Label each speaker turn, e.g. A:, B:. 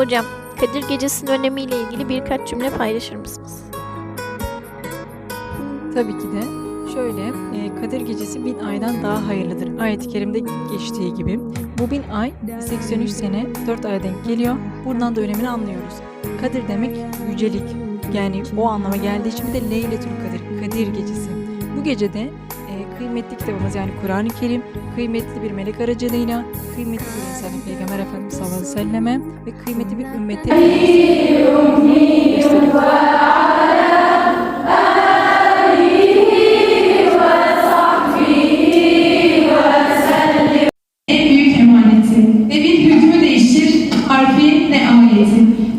A: Hocam, Kadir Gecesi'nin önemiyle ilgili birkaç cümle paylaşır mısınız?
B: Tabii ki de. Şöyle, e, Kadir Gecesi bin aydan daha hayırlıdır. Ayet-i Kerim'de geçtiği gibi. Bu bin ay 83 sene 4 aya denk geliyor. Buradan da önemini anlıyoruz. Kadir demek yücelik. Yani o anlama geldiği için de Leyletül Kadir, Kadir Gecesi. Bu gecede e, kıymetli kitabımız yani Kur'an-ı Kerim, kıymetli bir melek aracılığıyla, kıymetli bir insan Peygamber Efendimiz aleyhi ve selleme ve kıymetli bir ümmete
C: en büyük emaneti. Ne bir hükmü değişir, ne ayeti.